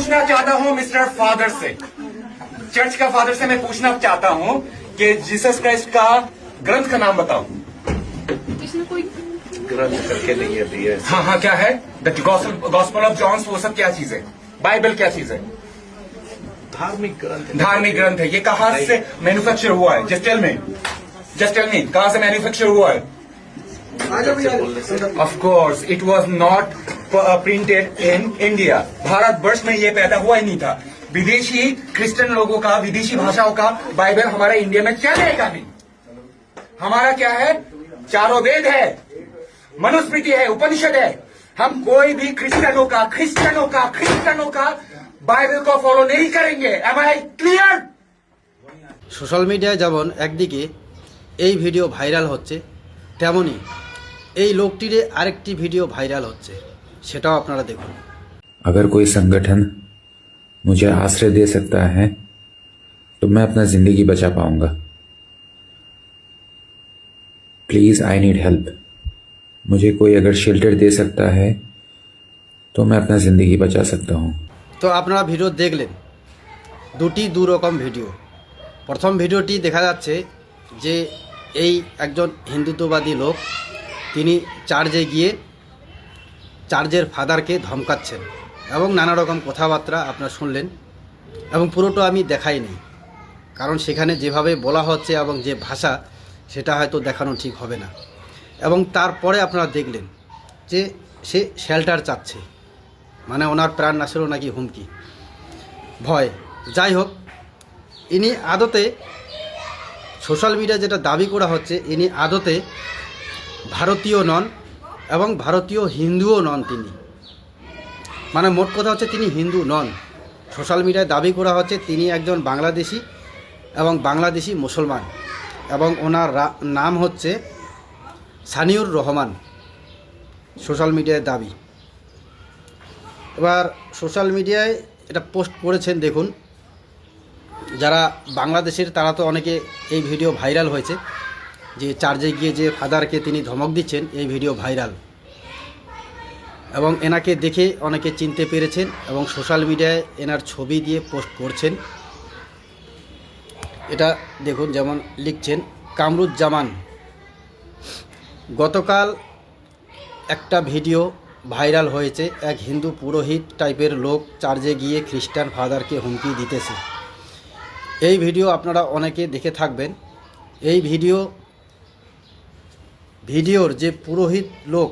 पूछना चाहता हूँ मिस्टर फादर से। चर्च का फादर से मैं पूछना चाहता हूँ कि जीसस क्राइस्ट का ग्रंथ का नाम बताओ। ग्रंथ करके नहीं है दिया हाँ। हाँ क्या है? द गॉस्पल ऑफ़ जॉन्स वो सब क्या चीज़ है? बाइबल क्या चीज़ है? धार्मिक ग्रंथ धार्मिक ग्रंथ है। ये कहाँ से मैन्युफैक्चर हुआ है? Just tell me just tell me कहाँ से मैन्युफैक्चर हुआ है? Of course it was not printed in India Bharat वर्ष में ये पैदा हुआ ही नहीं था विदेशी क्रिश्चियन लोगों का विदेशी भाषाओं का बाइबल हमारे इंडिया में चलेगा नहीं हमारा क्या है चारों वेद है मनुस्मृति है उपनिषद है हम कोई भी क्रिश्चियनों का क्रिश्चियनों का क्रिश्चियनों का बाइबल को फॉलो नहीं करेंगे एम आई क्लियर সোশ্যাল মিডিয়ায় যেমন একদিকে এই ভিডিও ভাইরাল হচ্ছে তেমনি এই লোকটিরে আরেকটি ভিডিও ভাইরাল হচ্ছে সেটাও আপনারা দেখুন अगर कोई संगठन मुझे आश्रय दे सकता है तो मैं अपना जिंदगी बचा पाऊंगा प्लीज आई नीड हेल्प मुझे कोई अगर शेल्टर दे सकता है तो मैं अपना जिंदगी बचा सकता हूँ তো আপনারা ভিডিও দেখলেন দুটি দু রকম ভিডিও প্রথম ভিডিওটি দেখা যাচ্ছে যে এই একজন হিন্দুত্ববাদী লোক তিনি চার্জে গিয়ে চার্জের ফাদারকে ধমকাচ্ছেন এবং নানা রকম কথাবার্তা আপনারা শুনলেন এবং পুরোটা আমি দেখাইনি কারণ সেখানে যেভাবে বলা হচ্ছে এবং যে ভাষা, সেটা হয়তো দেখানো ঠিক হবে না। এবং তারপরে আপনারা দেখলেন যে সে শেল্টার চাচ্ছে। মানে ওনার প্রাণ নাশেরও নাকি হুমকি। ভয়। যাই হোক, ইনি আদতে সোশ্যাল মিডিয়া যেটা দাবি করা হচ্ছে, ইনি আদতে ভারতীয় নন এবং ভারতীয় হিন্দুও নন তিনি। মানে মোট কথা হচ্ছে তিনি হিন্দু নন। সোশ্যাল মিডিয়ায় দাবি করা হচ্ছে তিনি একজন বাংলাদেশি এবং বাংলাদেশি মুসলমান এবং ওনার নাম হচ্ছে সানিউর রহমান সোশ্যাল মিডিয়ায় দাবি। এবার সোশ্যাল মিডিয়ায় এটা পোস্ট করেছেন দেখুন, যারা বাংলাদেশের তারা তো অনেকে এই ভিডিও ভাইরাল হয়েছে, যে চার্জে গিয়ে যে ফাদারকে তিনি ধমক দিচ্ছেন, এই ভিডিও ভাইরাল। এবং এনাকে দেখে অনেকে চিনতে পেরেছেন এবং সোশ্যাল মিডিয়ায় এনার ছবি দিয়ে পোস্ট করছেন। এটা দেখুন যেমন লিখছেন, কামরুজ্জামান। গতকাল একটা ভিডিও ভাইরাল হয়েছে, এক হিন্দু পুরোহিত টাইপের লোক চার্জে গিয়ে খ্রিস্টান ফাদারকে হুমকি দিতেছে। এই ভিডিও আপনারা অনেকে দেখে থাকবেন। এই ভিডিও, ভিডিওর যে পুরোহিত লোক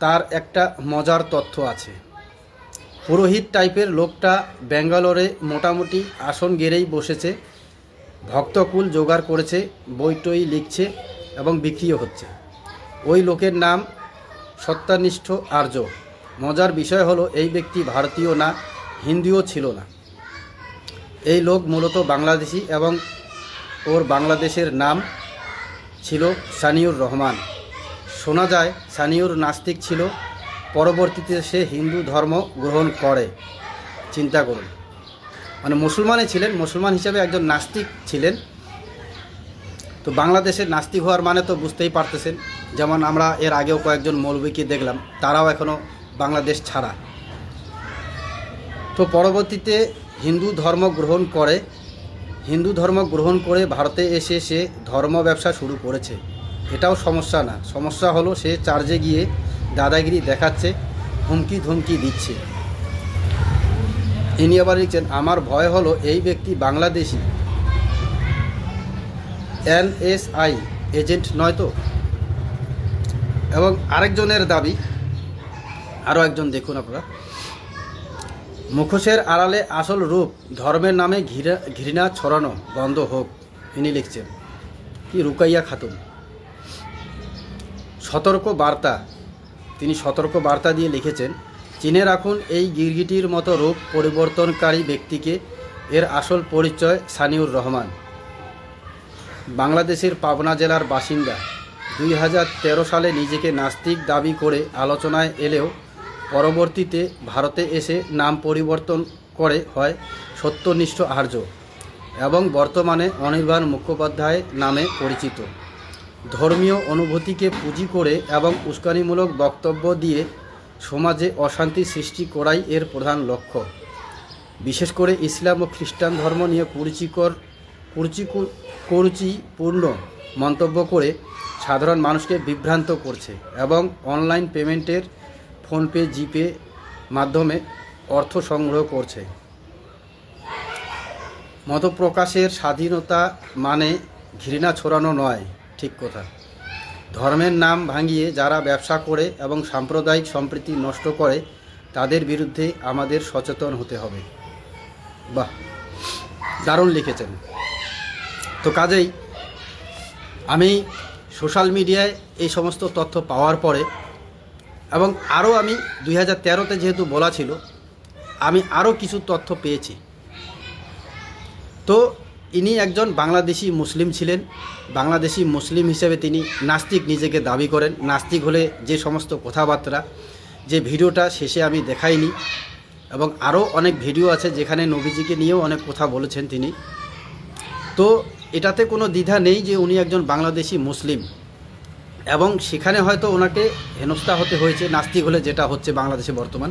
তার একটা মজার তথ্য আছে। পুরোহিত টাইপের লোকটা ব্যাঙ্গালোরে মোটামুটি আসন গেড়েই বসেছে, ভক্তকুল জোগাড় করেছে বইটই লিখছে এবং বিক্রিও হচ্ছে। ওই লোকের নাম সত্যানিষ্ঠ আর্য। মজার বিষয় হলো, এই ব্যক্তি ভারতীয় না, হিন্দিও ছিল না। এই লোক মূলত বাংলাদেশি এবং ওর বাংলাদেশের নাম ছিল সানিউর রহমান। শোনা যায়, সানিউর নাস্তিক ছিল। পরবর্তীতে সে হিন্দু ধর্ম গ্রহণ করে। চিন্তা করুন। মানে মুসলমানই ছিলেন, মুসলমান হিসেবে একজন নাস্তিক ছিলেন। তো বাংলাদেশের নাস্তিক হওয়ার মানে তো বুঝতেই পারতেছেন। যেমন আমরা এর আগেও কয়েকজন মৌলবীকে দেখলাম, তারাও এখনও বাংলাদেশ ছাড়া। তো পরবর্তীতে হিন্দু ধর্ম গ্রহণ করে, হিন্দু ধর্ম গ্রহণ করে ভারতে এসে সে ধর্ম ব্যবসা শুরু করেছে। এটাও সমস্যা না। সমস্যা হলো সে চার্জে গিয়ে দাদাগিরি দেখাচ্ছে, হুমকি ধমকি দিচ্ছে। ইনি আবার লিখছেন, আমার ভয় হলো এই ব্যক্তি বাংলাদেশি। এনএসআই এজেন্ট নয় তো? এবং আরেকজনের দাবি, আরও একজন দেখুন আপনারা, মুখোশের আড়ালে আসল রূপ ধর্মের নামে ঘৃণা ঘৃণা ছড়ানো বন্ধ হোক, ইনি লিখছেন। কি রুকাইয়া খাতুন। সতর্ক বার্তা তিনি সতর্ক বার্তা দিয়ে লিখেছেন, চিনে রাখুন, এই গিরগিটির মতো রূপ পরিবর্তনকারী ব্যক্তিকে এর আসল পরিচয় সানিউর রহমান। বাংলাদেশের পাবনা জেলার বাসিন্দা, দুই হাজার তেরো সালে নিজেকে নাস্তিক দাবি করে আলোচনায় এলেও পরবর্তীতে ভারতে এসে নাম পরিবর্তন করে হয় সত্যনিষ্ঠ আর্য এবং বর্তমানে অনির্বাণ মুখোপাধ্যায় নামে পরিচিত। ধর্মীয় অনুভূতিকে পুঁজি করে এবং উস্কানিমূলক বক্তব্য দিয়ে সমাজে অশান্তি সৃষ্টি করাই এর প্রধান লক্ষ্য। বিশেষ করে ইসলাম ও খ্রিস্টান ধর্ম নিয়ে কুরুচিকর কুরুচিকু কুরুচিপূর্ণ মন্তব্য করে সাধারণ মানুষকে বিভ্রান্ত করছে এবং অনলাইন পেমেন্টের ফোনপে, জিপে মাধ্যমে অর্থ সংগ্রহ করছে। মতপ্রকাশের স্বাধীনতা মানে ঘৃণা ছড়ানো নয়। ঠিক কথা। ধর্মের নাম ভাঙিয়ে যারা ব্যবসা করে এবং সাম্প্রদায়িক সম্প্রীতি নষ্ট করে, তাদের বিরুদ্ধে আমাদের সচেতন হতে হবে। বাহ, দারুণ লিখেছেন। তো কাজেই আমি সোশ্যাল মিডিয়ায় এই সমস্ত তথ্য পাওয়ার পরে এবং আরও আমি দুই হাজার তেরোতে যেহেতু বলা ছিল, আমি আরও কিছু তথ্য পেয়েছি। তো ইনি একজন বাংলাদেশি মুসলিম ছিলেন। বাংলাদেশি মুসলিম হিসেবে তিনি নাস্তিক নিজেকে দাবি করেন। নাস্তিক হলে যে সমস্ত কথাবার্তা, যে ভিডিওটা শেষে আমি দেখাইনি, এবং আরও অনেক ভিডিও আছে যেখানে নবীজিকে নিয়েও অনেক কথা বলেছেন তিনি। তো এটাতে কোনো দ্বিধা নেই যে উনি একজন বাংলাদেশি মুসলিম, এবং সেখানে হয়তো ওনাকে হেনস্থা হতে হয়েছে, নাস্তিক হলে যেটা হচ্ছে বাংলাদেশে বর্তমান।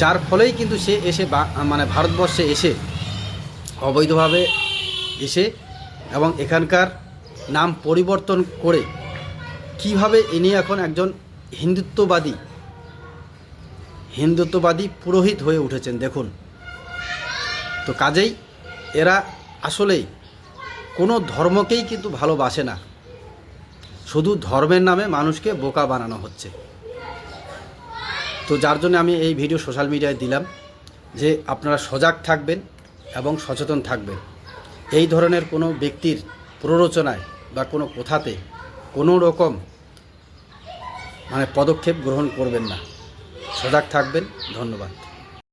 যার ফলেই কিন্তু সে এসে মানে ভারতবর্ষে এসে অবৈধভাবে এসে এবং এখানকার নাম পরিবর্তন করে কীভাবে ইনি এখন একজন হিন্দুত্ববাদী হিন্দুত্ববাদী পুরোহিত হয়ে উঠেছেন দেখুন। তো কাজেই এরা আসলেই কোনো ধর্মকেই কিন্তু ভালোবাসে না। শুধু ধর্মের নামে মানুষকে বোকা বানানো হচ্ছে। তো যার জন্য আমি এই ভিডিও সোশ্যাল মিডিয়ায় দিলাম যে আপনারা সজাগ থাকবেন এবং সচেতন থাকবেন। এই ধরনের কোনো ব্যক্তির প্ররোচনায় বা কোনো কথাতে কোনো রকম মানে পদক্ষেপ গ্রহণ করবেন না। সজাগ থাকবেন। ধন্যবাদ।